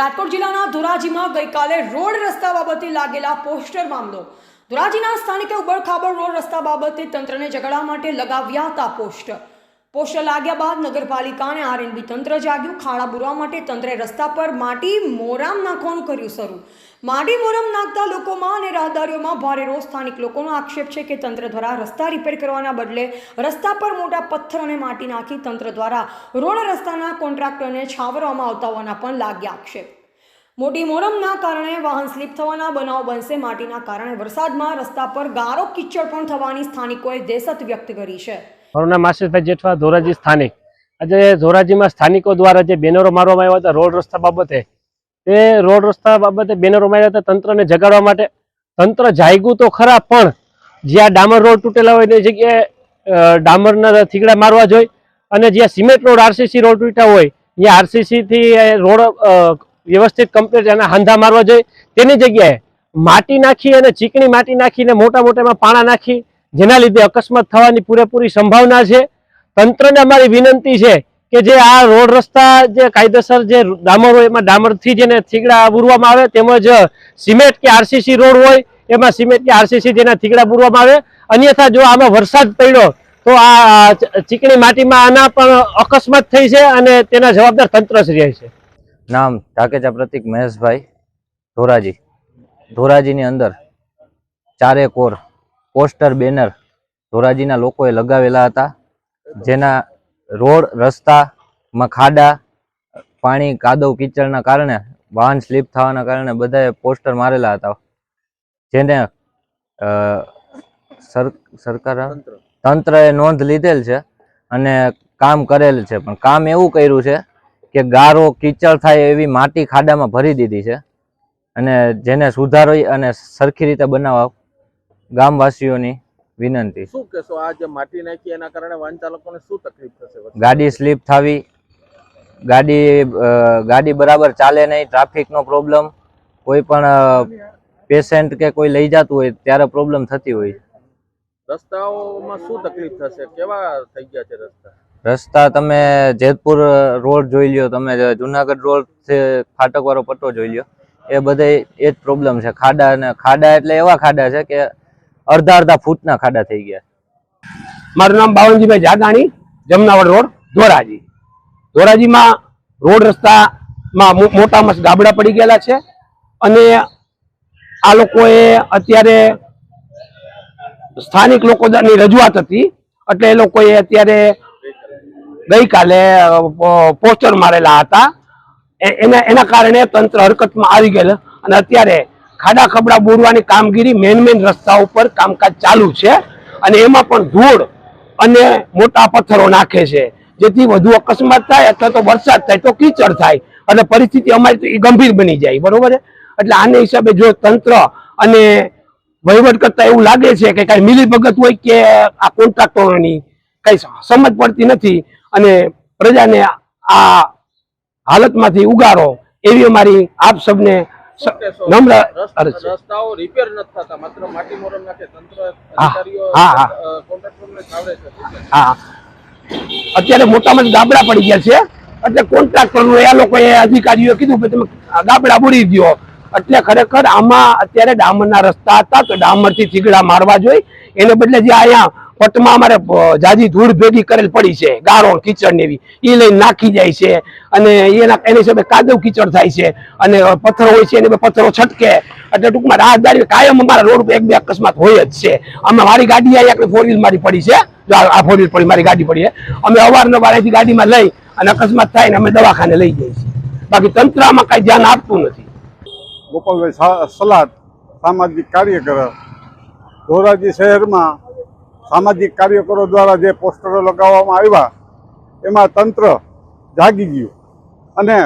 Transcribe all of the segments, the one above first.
રાજકોટ જિલ્લાના ધોરાજીમાં ગઈકાલે રોડ રસ્તા બાબતે લાગેલા પોસ્ટર મામલો. ધોરાજીના સ્થાનિકે ઉબડખાબડ રોડ રસ્તા બાબતે તંત્રને ઝઘડા માટે લગાવ્યા હતા પોસ્ટર. પોસ્ટર લાગ્યા બાદ નગરપાલિકા અને આરએનબી તંત્ર જાગ્યું. ખાડા બુરવા માટે તંત્રે રસ્તા પર માટી મોરામ નાખવાનું કર્યું શરૂ. માટી મોરમ નાખતા લોકોમાં અને રાહદારીઓમાં ભારે રોષ. સ્થાનિક લોકોનો આક્ષેપ છે કે તંત્ર દ્વારા રસ્તા રિપેર કરવાના બદલે રસ્તા પર મોટા પથ્થર અને માટી નાખી તંત્ર દ્વારા રોડ રસ્તાના કોન્ટ્રાક્ટરને છાવરવામાં આવતા હોવાના પણ લાગ્યા આક્ષેપ. મોટી મોરમના કારણે વાહન સ્લીપ થવાના બનાવ બનશે. માટીના કારણે વરસાદમાં રસ્તા પર ગારો કિચડ પણ થવાની સ્થાનિકોએ દહેશત વ્યક્ત કરી છે. મારું નામ જેઠવા, ધોરાજી સ્થાનિક. આજે ધોરાજીમાં સ્થાનિકો દ્વારા જે બેનરો મારવામાં આવ્યા હતા રોડ રસ્તા બાબતે, તે રોડ રસ્તા બાબતે બેનરો માર્યા હતા. તંત્રને જગાડવા માટે, તંત્ર જાગ્યું તો ખરા, પણ જ્યાં ડામર રોડ તૂટેલા હોય તે જગ્યાએ ડામરના થીગડા મારવા જોઈએ. અને જ્યાં સિમેન્ટ રોડ, આરસીસી રોડ તૂટ્યા હોય, ત્યાં આરસીસીથી રોડ વ્યવસ્થિત કમ્પ્લીટ એના હાંધા મારવા જોઈએ. તેની જગ્યાએ માટી નાખી અને ચીકણી માટી નાખીને મોટા મોટામાં પાણા નાખી, જેના લીધે અકસ્માત થવાની પૂરેપૂરી સંભાવના છે. તંત્રને અમારી વિનંતી છે કે જે આ રોડ રસ્તા જે કાયદેસર જે ડામર હોય, એમાં ડામરથી જેને થીગડા બુરવામાં આવે, તેમજ સિમેન્ટ કે આરસીસી રોડ હોય, એમાં સિમેન્ટ કે આરસીસી જેના થીગડા બુરવામાં આવે. અન્યથા જો આમાં વરસાદ પડ્યો, તો આ ચીકણી માટીમાં આના પણ અકસ્માત થઈ છે અને તેના જવાબદાર તંત્ર રહે છે. નામ ઢાકેચા પ્રતિક મહેશભાઈ ધોરાજી. ધોરાજીની અંદર ચારે કોર પોસ્ટર બેનર ધોરાજીના લોકોએ લગાવેલા હતા. જેના રોડ રસ્તામાં ખાડા પાણી કાદવ કીચડના કારણે વાહન સ્લીપ થવાના કારણે બધાએ પોસ્ટર મારેલા હતા. જેને સરકાર તંત્રએ નોંધ લીધેલ છે અને કામ કરેલ છે. પણ કામ એવું કર્યું છે કે ગારો કીચડ થાય એવી માટી ખાડામાં ભરી દીધી છે. અને જેને સુધારવી અને સરખી રીતે બનાવવા ગામવાસીઓની વિનંતી. શું કહેશો આ જે માટી નાખી એના કારણે વાહન ચાલકોને શું તકલીફ થશે ગાડી સ્લીપ થવી ગાડી ગાડી બરાબર ચાલે નહીં ટ્રાફિકનો પ્રોબ્લેમ કોઈ પણ પેશન્ટ કે કોઈ લઈ જતું હોય ત્યારે પ્રોબ્લેમ થતી હોય રસ્તાઓમાં શું તકલીફ થશે? કેવા થઈ ગયા છે રસ્તા? રસ્તા તમે જેતપુર રોડ જોઈ લ્યો, તમે જુનાગઢ રોડ છે ફાટક વાળો પટ્ટો જોઈ લ્યો, એ બધે એ જ પ્રોબ્લેમ છે. ખાડા અને ખાડા એટલે એવા ખાડા છે કે અડધા અડધા ફૂટના ખાડા થઈ ગયા. મારું નામ બાવનજીભાઈ જાગાણી, જમનાવડ રોડ, ધોરાજી. ધોરાજીમાં રોડ રસ્તામાં મોટા મસ્ત ગાબડા પડી ગયેલા છે અને આ લોકોએ અત્યારે સ્થાનિક લોકોની રજૂઆત હતી, એટલે એ લોકોએ અત્યારે ગઈકાલે પોસ્ટર મારેલા હતા. એના એના કારણે તંત્ર હરકતમાં આવી ગયેલ. અને અત્યારે ખાડા ખબડા બોરવાની કામગીરી મેન મેન રસ્તા ઉપર કામકાજ ચાલુ છે. અને એમાં પણ ધૂળ અને મોટા પથ્થરો નાખે છે. જેથી વધુ અકસ્માત થાય અથવા તો વરસાદ થાય તો કીચડ થાય. અને પરિસ્થિતિ અમારી તો એ ગંભીર બની જાય. બરોબર એટલે આને હિસાબે જો તંત્ર અને વહીવટ કરતા એવું લાગે છે કે કઈ મિલી ભગત હોય કે આ કોન્ટ્રાક્ટરોની કઈ સમજ પડતી નથી અને પ્રજાને આ હાલતમાંથી ઉગારો એવી અમારી આપ સબને નમ્ર અરજ રસ્તાઓ રિપેર નથી થતા માત્ર માટી મોરમ નાખે તંત્ર હા, અધિકારીઓ હા, કોન્ટ્રાક્ટરને અત્યારે મોટામાં ગાબડા પડી ગયા છે. એટલે કોન્ટ્રાક્ટર એ લોકોએ અધિકારીઓ કીધું કે તમે ગાબડા બોડી દો એટલે ખરેખર આમાં અત્યારે ડામરના રસ્તા હતા તો ડામરથી થીગડા મારવા જોઈએ. એને બદલે જે અહીંયા પટમાં અમારે જાજી ધૂળ ભેગી કરેલ પડી છે ગારો કીચડ ને એવી. એ લઈને નાખી જાય છે અને એના, એની હિસાબે કાદવ કીચડ થાય છે અને પથ્થરો હોય છે, એને પથ્થરો છટકે. એટલે ટૂંકમાં રાહદારી, કાયમ અમારા રોડ પર એક બે અકસ્માત હોય જ છે. અમે મારી ગાડી અહીંયા ફોર વ્હીલ મારી પડી છે. આ ફોર વ્હીલ પડી, મારી ગાડી પડી અમે અવારનવાર અહીંથી ગાડીમાં લઈ અને અકસ્માત થાય ને અમે દવાખાને લઈ જઈએ છીએ. બાકી તંત્રમાં કાંઈ ધ્યાન આપતું નથી. ગોપાલભાઈ સલાદ સામાજિક કાર્યકર ધોરાજી શહેરમાં સામાજિક કાર્યકરો દ્વારા જે પોસ્ટરો લગાવવામાં આવ્યા, એમાં તંત્ર જાગી ગયું અને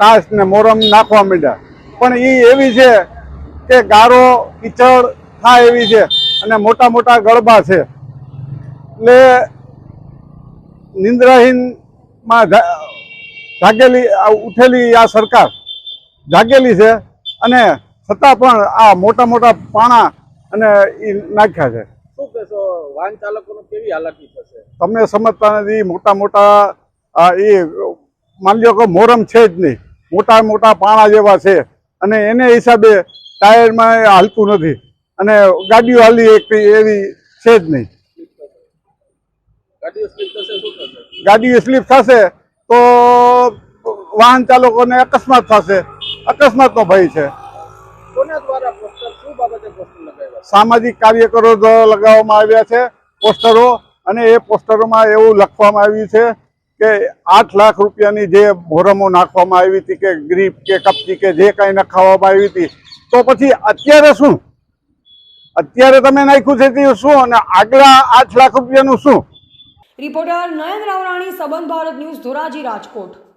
તાસને મોરમ નાખવા માંડ્યા. પણ એ એવી છે કે ગારો, કીચડ થાય એવી છે અને મોટા મોટા ગળબા છે. એટલે નિંદ્રાહીનમાં જાગેલી ઉઠેલી આ સરકાર જાગેલી છે અને છતાં પણ આ મોટા મોટા પાણા અને એ નાખ્યા છે. શું કહેશો વાહન ચાલકોને કેવી હાલાકી થશે? તમે સમજતા નથી મોટા મોટા આ એ માની લો કે મોરમ છે જ નહીં. મોટા મોટા પાણા જેવા છે. અને એને હિસાબે ટાયરમાં હાલતું નથી. અને ગાડીઓ હાલી એક એવી છે જ નહીં. ગાડીઓ સ્લીપ થશે ગાડી સ્લીપ થશે તો વાહન ચાલકોને અકસ્માત થશે. અકસ્માતનો ભય છે. કોના દ્વારા શું બાબતે સામાજિક કાર્યકરો દ્વારા લગાવવામાં આવ્યા છે પોસ્ટરો અને એ પોસ્ટરોમાં એવું લખવામાં આવ્યું છે કે આઠ લાખ રૂપિયાની જે મોરમો નાખવામાં આવી હતી કે ગ્રીપ કે કપચી કે જે કાંઈ નખાવવામાં આવી હતી, તો પછી અત્યારે શું? અત્યારે તમે નાખ્યું છે તે શું અને આગલા આઠ લાખ રૂપિયાનું શું? રિપોર્ટર નયન રાવરાણી સંબંધ ભારત ન્યૂઝ ધોરાજી, રાજકોટ.